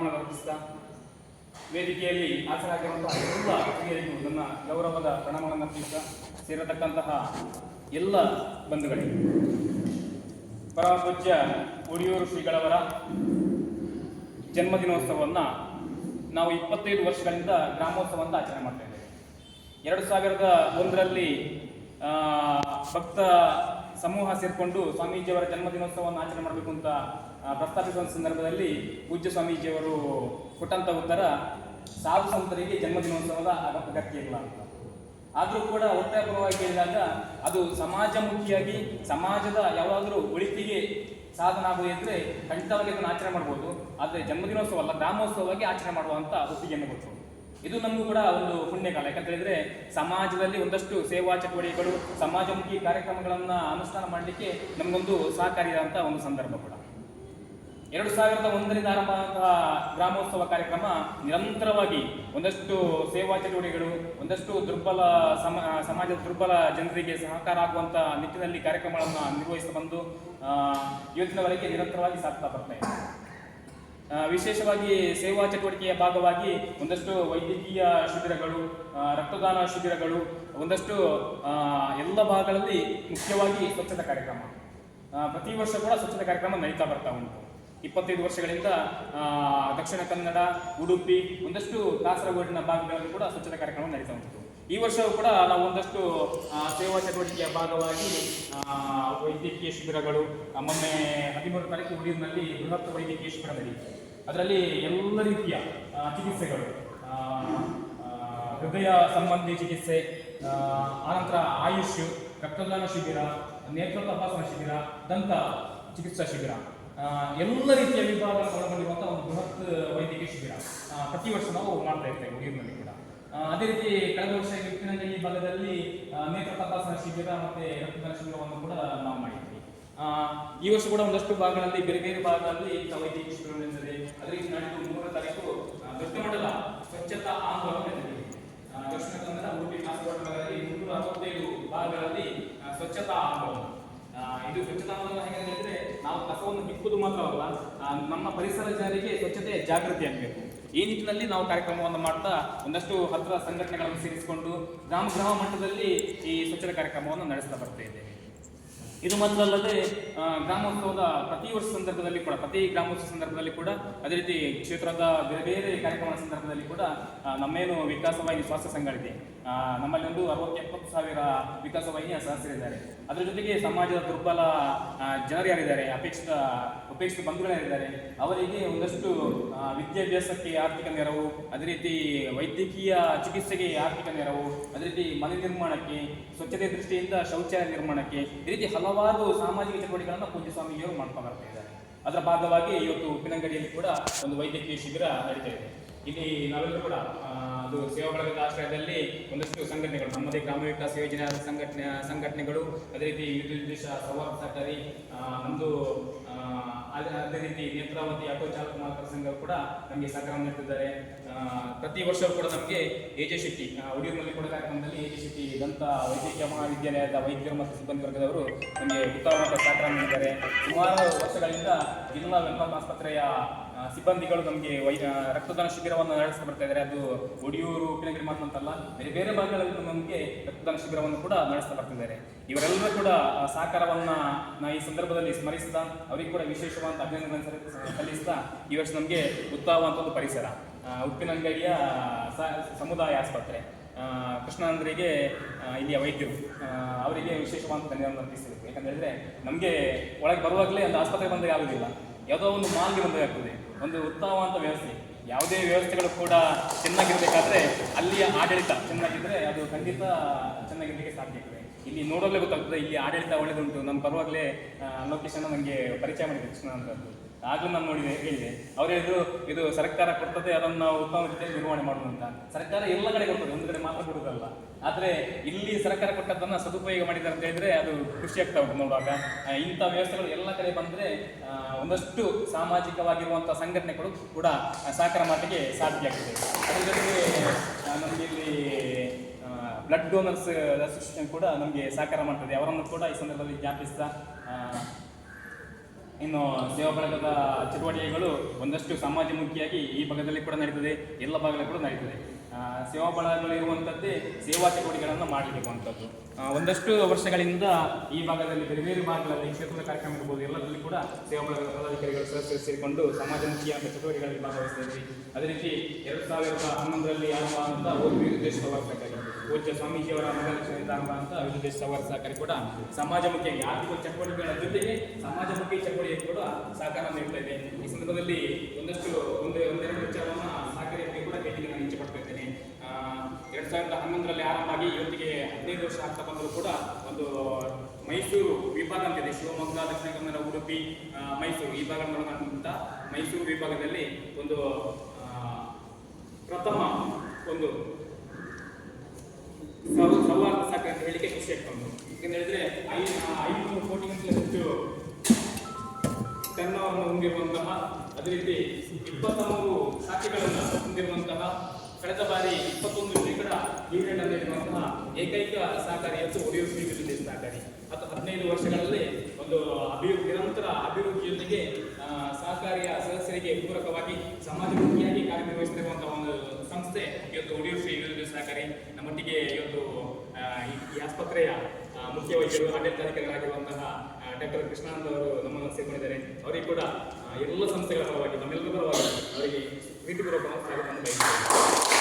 ಪ್ರಣಾಮ ಅರ್ಪಿಸ್ತಾ ವೇದಿಕೆಯಲ್ಲಿ ಹಾಜರಾಗಿರುವಂತಹ ಎಲ್ಲ ಹಿರಿಯರಿಗೂ ನನ್ನ ಗೌರವದ ಪ್ರಣಾಮಗಳನ್ನು ಅರ್ಪಿಸ್ತಾ ಸೇರತಕ್ಕಂತಹ ಎಲ್ಲ ಬಂಧುಗಳಿಗೆ. ಪರಮಪೂಜ್ಯ ಉಡಿಯೂರು ಶ್ರೀಗಳವರ ಜನ್ಮದಿನೋತ್ಸವವನ್ನು ನಾವು ಇಪ್ಪತ್ತೈದು ವರ್ಷಗಳಿಂದ ಗ್ರಾಮೋತ್ಸವವನ್ನು ಆಚರಣೆ ಮಾಡ್ತಾ ಇದ್ದೇವೆ. ಎರಡು ಸಾವಿರದ ಒಂದರಲ್ಲಿ ಭಕ್ತ ಸಮೂಹ ಸೇರಿಕೊಂಡು ಸ್ವಾಮೀಜಿಯವರ ಜನ್ಮದಿನೋತ್ಸವವನ್ನು ಆಚರಣೆ ಮಾಡಬೇಕು ಅಂತ ಪ್ರಸ್ತಾಪಿಸುವ ಸಂದರ್ಭದಲ್ಲಿ ಪೂಜ್ಯ ಸ್ವಾಮೀಜಿಯವರು ಕೊಟ್ಟಂಥ ಉತ್ತರ, ಸಾಧು ಸಂತರಿಗೆ ಜನ್ಮದಿನೋತ್ಸವದ ಅಗ- ಅಗತ್ಯ ಇಲ್ಲ ಅಂತ. ಆದರೂ ಕೂಡ ಒತ್ತಾಯಪೂರ್ವವಾಗಿ ಕೇಳಿದಾಗ ಅದು ಸಮಾಜಮುಖಿಯಾಗಿ, ಸಮಾಜದ ಯಾವಾದರೂ ಒಳಿತಿಗೆ ಸಾಧನ ಆಗುವುದಿದ್ರೆ ಖಂಡಿತವಾಗಿ ಅದನ್ನು ಆಚರಣೆ ಮಾಡ್ಬೋದು. ಆದರೆ ಜನ್ಮದಿನೋತ್ಸವ ಅಲ್ಲ, ಗ್ರಾಮೋತ್ಸವವಾಗಿ ಆಚರಣೆ ಮಾಡುವಂಥ ಒಪ್ಪಿಗೆಯನ್ನು ಕೊಟ್ಟರು ಇದು ನಮಗೂ ಕೂಡ ಒಂದು ಪುಣ್ಯಕಾಲ. ಯಾಕಂತ ಹೇಳಿದ್ರೆ ಸಮಾಜದಲ್ಲಿ ಒಂದಷ್ಟು ಸೇವಾ ಚಟುವಟಿಕೆಗಳು, ಸಮಾಜಮುಖಿ ಕಾರ್ಯಕ್ರಮಗಳನ್ನು ಅನುಷ್ಠಾನ ಮಾಡಲಿಕ್ಕೆ ನಮಗೊಂದು ಸಹಕಾರಿಯಾದಂಥ ಒಂದು ಸಂದರ್ಭ ಕೂಡ. ಎರಡು ಸಾವಿರದ ಒಂದರಿಂದ ಆರಂಭ ಆದಂತಹ ಗ್ರಾಮೋತ್ಸವ ಕಾರ್ಯಕ್ರಮ ನಿರಂತರವಾಗಿ ಒಂದಷ್ಟು ಸೇವಾ ಚಟುವಟಿಕೆಗಳು, ಒಂದಷ್ಟು ದುರ್ಬಲ ಸಮ, ಸಮಾಜದ ದುರ್ಬಲ ಜನರಿಗೆ ಸಹಕಾರ ಆಗುವಂತ ನಿಟ್ಟಿನಲ್ಲಿ ಕಾರ್ಯಕ್ರಮಗಳನ್ನು ನಿರ್ವಹಿಸಿ ಬಂದು ಇವತ್ತಿನವರೆಗೆ ನಿರಂತರವಾಗಿ ಸಾಗ್ತಾ ಬರ್ತಾ ಇದೆ. ವಿಶೇಷವಾಗಿ ಸೇವಾ ಚಟುವಟಿಕೆಯ ಭಾಗವಾಗಿ ಒಂದಷ್ಟು ವೈದ್ಯಕೀಯ ಶಿಬಿರಗಳು ರಕ್ತದಾನ ಶಿಬಿರಗಳು, ಒಂದಷ್ಟು ಎಲ್ಲ ಭಾಗಗಳಲ್ಲಿ ಮುಖ್ಯವಾಗಿ ಸ್ವಚ್ಛತಾ ಕಾರ್ಯಕ್ರಮ. ಪ್ರತಿ ವರ್ಷ ಕೂಡ ಸ್ವಚ್ಛತಾ ಕಾರ್ಯಕ್ರಮ ನಡೀತಾ ಬರ್ತಾ ಉಂಟು. ಇಪ್ಪತ್ತೈದು ವರ್ಷಗಳಿಂದ ದಕ್ಷಿಣ ಕನ್ನಡ, ಉಡುಪಿ, ಒಂದಷ್ಟು ಕಾಸರಗೋಡಿನ ಭಾಗಗಳಲ್ಲಿ ಕೂಡ ಸ್ವಚ್ಛತಾ ಕಾರ್ಯಕ್ರಮ ನಡೀತಾ ಉಂಟು. ಈ ವರ್ಷವೂ ಕೂಡ ನಾವು ಒಂದಷ್ಟು ಸೇವಾ ಚಟುವಟಿಕೆಯ ಭಾಗವಾಗಿ ವೈದ್ಯಕೀಯ ಶಿಬಿರಗಳು ಮೊನ್ನೆ ಹದಿಮೂರು ತಾರೀಕು ಉಡಿಯೂರಿನಲ್ಲಿ ಬೃಹತ್ ವೈದ್ಯಕೀಯ ಶಿಬಿರ ನಡೆಯಿತು. ಅದರಲ್ಲಿ ಎಲ್ಲ ರೀತಿಯ ಚಿಕಿತ್ಸೆಗಳು ಹೃದಯ ಸಂಬಂಧಿ ಚಿಕಿತ್ಸೆ ಆನಂತರ ಆಯುಷ್ ರಕ್ತದಾನ ಶಿಬಿರ ನೇತ್ರ ತಪಾಸಣಾ ಶಿಬಿರ ದಂತ ಚಿಕಿತ್ಸಾ ಶಿಬಿರ ಎಲ್ಲ ರೀತಿಯ ವಿಭಾಗಗಳನ್ನು ಒಳಗೊಂಡಿರುವಂತಹ ಒಂದು ಬೃಹತ್ ವೈದ್ಯಕೀಯ ಶಿಬಿರ ಪ್ರತಿ ವರ್ಷ ನಾವು ಮಾಡ್ತಾ ಇರ್ತೇವೆ ಆ, ಅದೇ ರೀತಿ ಕಳೆದ ವರ್ಷ ಈ ಭಾಗದಲ್ಲಿ ನೇತ್ರ ತಪಾಸಣಾ ಶಿಬಿರ ಮತ್ತೆ ರಕ್ತದಾನ ಶಿಬಿರವನ್ನು ಕೂಡ ನಾವು ಮಾಡಿದ್ವಿ. ಈ ವರ್ಷ ಕೂಡ ಒಂದಷ್ಟು ಭಾಗಗಳಲ್ಲಿ, ಬೇರೆ ಬೇರೆ ಭಾಗಗಳಲ್ಲಿ ವೈದ್ಯಕೀಯ ಶಿಬಿರ ನಡೆದಿದೆ. ಅದೇ ರೀತಿ ನಾಡಿದ್ದು ಮೂರನೇ ತಾರೀಕು ದೊಡ್ಡ ಮಟ್ಟದ ಸ್ವಚ್ಛತಾ ಆಂದೋಲನ ದಕ್ಷಿಣ ಕನ್ನಡ, ಉಡುಪಿ, ಕಾಸರಗೋಡು ಭಾಗದಲ್ಲಿ, ಮುನ್ನೂರ ಅರವತ್ತೈದು ಭಾಗಗಳಲ್ಲಿ ಸ್ವಚ್ಛತಾ ಆಂದೋಲನ. ಇದು ಸ್ವಚ್ಛತಾ ಆಂದೋಲನ ಹೇಗೆ ಹೇಳಿದ್ರೆ ನಾವು ಕಸವನ್ನು ಹಿಕ್ಕುವುದು ಮಾತ್ರವಲ್ಲ ನಮ್ಮ ಪರಿಸರ ಜನರಿಗೆ ಸ್ವಚ್ಛತೆ ಜಾಗೃತಿ ಆಗಬೇಕು. ಈ ನಿಟ್ಟಿನಲ್ಲಿ ನಾವು ಕಾರ್ಯಕ್ರಮವನ್ನು ಮಾಡ್ತಾ ಒಂದಷ್ಟು ಹತ್ತಿರ ಸಂಘಟನೆಗಳನ್ನು ಸೇರಿಸಿಕೊಂಡು ಗ್ರಾಮ ಗ್ರಾಮ ಮಟ್ಟದಲ್ಲಿ ಈ ಸ್ವಚ್ಛತಾ ಕಾರ್ಯಕ್ರಮವನ್ನು ನಡೆಸ್ತಾ ಬರ್ತಾ ಇದ್ದೇವೆ. ಇದು ಮಾತ್ರ ಅಲ್ಲದೆ ಗ್ರಾಮೋತ್ಸವದ ಪ್ರತಿ ವರ್ಷ ಸಂದರ್ಭದಲ್ಲಿ ಕೂಡ, ಪ್ರತಿ ಗ್ರಾಮೋತ್ಸವ ಸಂದರ್ಭದಲ್ಲಿ ಕೂಡ ಅದೇ ರೀತಿ ಕ್ಷೇತ್ರದ ಬೇರೆ ಬೇರೆ ಕಾರ್ಯಕ್ರಮಗಳ ಸಂದರ್ಭದಲ್ಲಿ ಕೂಡ ನಮ್ಮೇನು ವಿಕಾಸವಾಗಿ ಸ್ವಾಸ್ಥ್ಯ ಸಂಘ ನಮ್ಮಲ್ಲಿ ಒಂದು ಅರವತ್ತು ಎಪ್ಪತ್ತು ಸಾವಿರ ವಿಕಾಸವಾಹಿನಿಯ ಸದಸ್ಯರಿದ್ದಾರೆ ಅದರ ಜೊತೆಗೆ ಸಮಾಜದ ದುರ್ಬಲ ಜನರು ಯಾರಿದ್ದಾರೆ, ಅಪೇಕ್ಷಿತ ಅಪೇಕ್ಷಿತ ಬಂಧುಗಳು ಯಾರಿದ್ದಾರೆ, ಅವರಿಗೆ ಒಂದಷ್ಟು ವಿದ್ಯಾಭ್ಯಾಸಕ್ಕೆ ಆರ್ಥಿಕ ನೆರವು, ಅದೇ ರೀತಿ ವೈದ್ಯಕೀಯ ಚಿಕಿತ್ಸೆಗೆ ಆರ್ಥಿಕ ನೆರವು, ಅದೇ ರೀತಿ ಮನೆ ನಿರ್ಮಾಣಕ್ಕೆ, ಸ್ವಚ್ಛತೆ ದೃಷ್ಟಿಯಿಂದ ಶೌಚಾಲಯ ನಿರ್ಮಾಣಕ್ಕೆ, ಈ ರೀತಿ ಹಲವಾರು ಸಾಮಾಜಿಕ ಚಟುವಟಿಕೆಗಳನ್ನು ಪೂಜ್ಯ ಮಾಡ್ಕೊಂಡು ಬರ್ತಾ ಇದ್ದಾರೆ. ಅದರ ಭಾಗವಾಗಿ ಇವತ್ತು ಉಪ್ಪಿನಂಗಡಿಯಲ್ಲಿ ಕೂಡ ಒಂದು ವೈದ್ಯಕೀಯ ಶಿಬಿರ ನಡೀತಾ ಇದೆ. ಇಲ್ಲಿ ನಾವೆಲ್ಲರೂ ಕೂಡ ಅದು ಸೇವಾ ಬಳಗದ ಆಶ್ರಯದಲ್ಲಿ ಒಂದಷ್ಟು ಸಂಘಟನೆಗಳು, ನಮ್ಮದೇ ಗ್ರಾಮ ವಿಕಾಸ ಯೋಜನೆ ಸಂಘಟನೆ, ಸಂಘಟನೆಗಳು, ಅದೇ ರೀತಿ ವಿದ್ಯುತ್ ಸೌಹಾರ್ದ ಸಹಕಾರಿ ನಮ್ಮದು ಅದೇ ರೀತಿ ನೇತ್ರಾವತಿ ಆಟೋ ಚಾಲಕ ಮಾಲಕರ ಸಂಘ ಕೂಡ ನಮಗೆ ಸಹಕಾರ ನೀಡುತ್ತಿದ್ದಾರೆ ಪ್ರತಿ ವರ್ಷವೂ ಕೂಡ ನಮಗೆ ಎ ಜೆ ಶೆಟ್ಟಿ ಉಡಿಯೂರಿನಲ್ಲಿ ಕೂಡ ಕಾರ್ಯಕ್ರಮದಲ್ಲಿ ಎ ಜೆ ಶೆಟ್ಟಿ ದಂತ ವೈದ್ಯಕೀಯ ಮಹಾವಿದ್ಯಾಲಯದ ವೈದ್ಯರು ಮತ್ತು ಸಿಬ್ಬಂದಿ ವರ್ಗದವರು ನಮಗೆ ಉತ್ತಮವಾದ ಸಹಕಾರ ನೀಡಿದ್ದಾರೆ. ಸುಮಾರು ವರ್ಷಗಳಿಂದ ಜಿಲ್ಲಾ ವೆಲ್ಫೇರ್ ಆಸ್ಪತ್ರೆಯ ಸಿಬ್ಬಂದಿಗಳು ನಮಗೆ ವೈ ರಕ್ತದಾನ ಶಿಬಿರವನ್ನು ನಡೆಸ್ತಾ ಬರ್ತಾ ಇದ್ದಾರೆ. ಅದು ಒಡಿಯೂರು, ಉಪ್ಪಿನಗಿರಿ ಮಾತ್ರ ಅಂತಲ್ಲ ಬೇರೆ ಬೇರೆ ಭಾಗಗಳಲ್ಲಿ ನಮಗೆ ರಕ್ತದಾನ ಶಿಬಿರವನ್ನು ಕೂಡ ನಡೆಸ್ತಾ ಬರ್ತಿದ್ದಾರೆ ಇವರೆಲ್ಲರೂ ಕೂಡ ಸಹಕಾರವನ್ನು ನಾ ಈ ಸಂದರ್ಭದಲ್ಲಿ ಸ್ಮರಿಸಿದ ಅವರಿಗೆ ಕೂಡ ವಿಶೇಷವಾದ ಅಭಿನಂದನೆ ಸಲ್ಲಿಸ- ಸಲ್ಲಿಸ್ತಾ, ಈ ವರ್ಷ ನಮಗೆ ಉತ್ತಮವಾದ ಒಂದು ಪರಿಸರ. ಉಪ್ಪಿನಂಗಡಿಯ ಸಮುದಾಯ ಆಸ್ಪತ್ರೆ ಕೃಷ್ಣಾಂದ್ರಿಗೆ ಇಲ್ಲಿಯ ವೈದ್ಯರು ಅವರಿಗೆ ವಿಶೇಷವಾದ ಧನ್ಯವಾದ ಅರ್ಪಿಸಬೇಕು ಯಾಕಂತ ನಮಗೆ ಒಳಗೆ ಬರುವಾಗಲೇ ಒಂದು ಆಸ್ಪತ್ರೆ ಬಂದಾಗ ಆಗೋದಿಲ್ಲ. ಯಾವುದೋ ಒಂದು ಮಾಲ್ಗೆ ಬಂದಾಗ ಆಗ್ತದೆ. ಒಂದು ಉತ್ತಮವಾದ ವ್ಯವಸ್ಥೆ. ಯಾವುದೇ ವ್ಯವಸ್ಥೆಗಳು ಕೂಡ ಚೆನ್ನಾಗಿರ್ಬೇಕಾದ್ರೆ ಅಲ್ಲಿಯ ಆಡಳಿತ ಚೆನ್ನಾಗಿದ್ರೆ ಅದು ಖಂಡಿತ ಚೆನ್ನಾಗಿರ್ಲಿಕ್ಕೆ ಸಾಧ್ಯ ಇದೆ ಇಲ್ಲಿ ನೋಡೋಲ್ಲೇ ಗೊತ್ತಾಗ್ತದೆ, ಇಲ್ಲಿ ಆಡಳಿತ ಒಳ್ಳೆದುಂಟು. ನಾನು ಪರವಾಗಲೇ ಲೊಕೇಶನ್ ನನಗೆ ಪರಿಚಯ ಮಾಡಿದೆ ಕೃಷ್ಣ ಅಂತದ್ದು ಆಗಲೂ ನಾನು ನೋಡಿದೆ, ಹೇಳಿದೆ. ಅವ್ರು ಹೇಳಿದ್ರು ಇದು ಸರ್ಕಾರ ಕೊಡ್ತದೆ, ಅದನ್ನು ನಾವು ಉತ್ತಮ ರೀತಿಯಲ್ಲಿ ನಿರ್ವಹಣೆ ಮಾಡೋದು ಅಂತ. ಸರ್ಕಾರ ಎಲ್ಲ ಕಡೆ ಕೊಡ್ತದೆ, ಒಂದು ಕಡೆ ಮಾತ್ರ ಕೊಡುವುದಲ್ಲ. ಆದರೆ ಇಲ್ಲಿ ಸರ್ಕಾರ ಕೊಟ್ಟದ್ದನ್ನು ಸದುಪಯೋಗ ಮಾಡಿದ್ದಾರೆ ಅಂತ ಹೇಳಿದ್ರೆ ಅದು ಖುಷಿ ಆಗ್ತಾ ಉಂಟು ನೋಡುವಾಗ. ಇಂಥ ವ್ಯವಸ್ಥೆಗಳು ಎಲ್ಲ ಕಡೆ ಬಂದರೆ ಒಂದಷ್ಟು ಸಾಮಾಜಿಕವಾಗಿರುವಂಥ ಸಂಘಟನೆಗಳು ಕೂಡ ಸಹಕಾರ ಮಾಡಲಿಕ್ಕೆ ಸಾಧ್ಯ ಆಗ್ತದೆ. ಅದರ ಜೊತೆಗೆ ನಮಗೆ ಇಲ್ಲಿ ಬ್ಲಡ್ ಡೋನರ್ಸ್ ಅಸೋಸಿಯೇಷನ್ ಕೂಡ ನಮಗೆ ಸಹಕಾರ ಮಾಡ್ತದೆ. ಅವರನ್ನು ಕೂಡ ಈ ಸಂದರ್ಭದಲ್ಲಿ ಜ್ಞಾಪಿಸ್ತಾ ಇನ್ನು ಸೇವಾ ಬಳಗದ ಚಟುವಟಿಕೆಗಳು ಒಂದಷ್ಟು ಸಮಾಜಮುಖಿಯಾಗಿ ಈ ಭಾಗದಲ್ಲಿ ಕೂಡ ನಡೀತದೆ, ಎಲ್ಲ ಭಾಗದಲ್ಲಿ ಕೂಡ ನಡೀತದೆ. ಸೇವಾ ಬಳಗಗಳು ಇರುವಂಥದ್ದೇ ಸೇವಾ ಚಟುವಟಿಕೆಗಳನ್ನು ಮಾಡಲಿರುವಂಥದ್ದು ಒಂದಷ್ಟು ವರ್ಷಗಳಿಂದ ಈ ಭಾಗದಲ್ಲಿ ಬೇರೆ ಬೇರೆ ಭಾಗಗಳಲ್ಲಿ ಕ್ಷೇತ್ರದ ಕಾರ್ಯಕ್ರಮ ಇರ್ಬೋದು, ಎಲ್ಲದರಲ್ಲಿ ಕೂಡ ಸೇವಾ ಬಳಗದ ಪದಾಧಿಕಾರಿಗಳು ಸದಸ್ಯರು ಸೇರಿಕೊಂಡು ಸಮಾಜಮುಖಿಯಾದ ಚಟುವಟಿಕೆಗಳಲ್ಲಿ ಭಾಗವಹಿಸ್ತಾ ಇದ್ದೀವಿ ಅದೇ ರೀತಿ ಎರಡು ಸಾವಿರದ ಹನ್ನೊಂದರಲ್ಲಿ ಆರಂಭ ಆದಂಥ ಒಂದು ಪೂಜ್ಯ ಸ್ವಾಮೀಜಿಯವರ ಮಹಾಲಕ್ಷ್ಮಿ ಧಾಮ ಅಂತ ಅಭಿವೃದ್ಧಿ ಸಹಕಾರ ಸಹಕಾರಿ ಕೂಡ ಸಮಾಜಮುಖಿಯಾಗಿ ಆರ್ಥಿಕ ಚಟುವಟಿಕೆಗಳ ಜೊತೆಗೆ ಸಮಾಜಮುಖಿ ಚಟುವಟಿಕೆ ಕೂಡ ಸಹಕಾರ ನೀಡ್ತಾ ಇದೆ. ಈ ಸಂದರ್ಭದಲ್ಲಿ ಒಂದಷ್ಟು ಒಂದು ಒಂದೆರಡು ವಿಚಾರವನ್ನು ಸಹಕಾರಿಯಾಗಿ ಕೂಡ ಭೇಟಿಗೆ ನಾನು ಇಚ್ಛೆ ಇದ್ದೇನೆ ಎರಡ್ ಸಾವಿರದ ಹನ್ನೊಂದರಲ್ಲಿ ಆರಂಭ ಆಗಿ ಇವತ್ತಿಗೆ ಹದಿನೈದು ವರ್ಷ ಆಗ್ತಾ ಬಂದರೂ ಕೂಡ ಒಂದು ಮೈಸೂರು ವಿಭಾಗ ಅಂತ ಇದೆ. ಶಿವಮೊಗ್ಗ, ದಕ್ಷಿಣ ಕನ್ನಡ, ಉಡುಪಿ ಮೈಸೂರು ಈ ಭಾಗ ನೋಡೋಣ ಮೈಸೂರು ವಿಭಾಗದಲ್ಲಿ ಒಂದು ಪ್ರಥಮ ಒಂದು ಸೌಹಾರ್ದ ಸಾಕು ಅಂತ ಹೇಳಿಕೆ ಖುಷಿ ಆಗ್ತಾ ಉಂಟು ಯಾಕಂತ ಹೇಳಿದ್ರೆ ಐನೂರು ಕೋಟಿಗಿಂತ ಹೆಚ್ಚು ಟರ್ನೋವರ್ನ ಹೊಂದಿರುವಂತಹ ಅದೇ ರೀತಿ ಇಪ್ಪತ್ತ ಮೂರು ಶಾಖೆಗಳನ್ನು ಹೊಂದಿರುವಂತಹ ಕಳೆದ ಬಾರಿ ಇಪ್ಪತ್ತೊಂದು ಶೇಕಡ ಡಿವಿಡೆಂಡ್ ಅನ್ನು ಇರುವಂತಹ ಏಕೈಕ ಸಹಕಾರಿ ಹೆಚ್ಚು ಶ್ರೀಕೃತಿ ಸಹಕಾರಿ. ಮತ್ತು ಹದಿನೈದು ವರ್ಷಗಳಲ್ಲಿ ಒಂದು ಅಭಿವೃದ್ಧಿ ನಿರಂತರ ಅಭಿವೃದ್ಧಿಯೊಂದಿಗೆ ಜೊತೆಗೆ ಸಹಕಾರಿಯ ಸದಸ್ಯರಿಗೆ ಪೂರಕವಾಗಿ ಸಮಾಜಮುಖಿಯಾಗಿ ಕಾರ್ಯನಿರ್ವಹಿಸುತ್ತಿರುವಂತಹ ಒಂದು ಸಂಸ್ಥೆ ಇವತ್ತು ಒಡೆಯುವ ಶ್ರೀ ಸಹಕಾರಿ ನಮ್ಮೊಟ್ಟಿಗೆ ಆಸ್ಪತ್ರೆಯ ಮುಖ್ಯ ವೈದ್ಯರು ಆಡಳಿತಾಧಿಕಾರಿಗಳಾಗಿರುವಂತಹ ಡಾಕ್ಟರ್ ಕೃಷ್ಣಾನಂದ ಅವರು ನಮ್ಮನ್ನು ಸೇರ್ಕೊಂಡಿದ್ದಾರೆ. ಅವರಿಗೆ ಕೂಡ ಎಲ್ಲ ಸಂಸ್ಥೆಗಳ ಪರವಾಗಿ, ನಮ್ಮೆಲ್ಲರ ಪರವಾಗಿ ಅವರಿಗೆ ಪ್ರೀತಿಪೂರ್ವಕ ಸ್ವಾಗತ ಬಯಸುತ್ತೇವೆ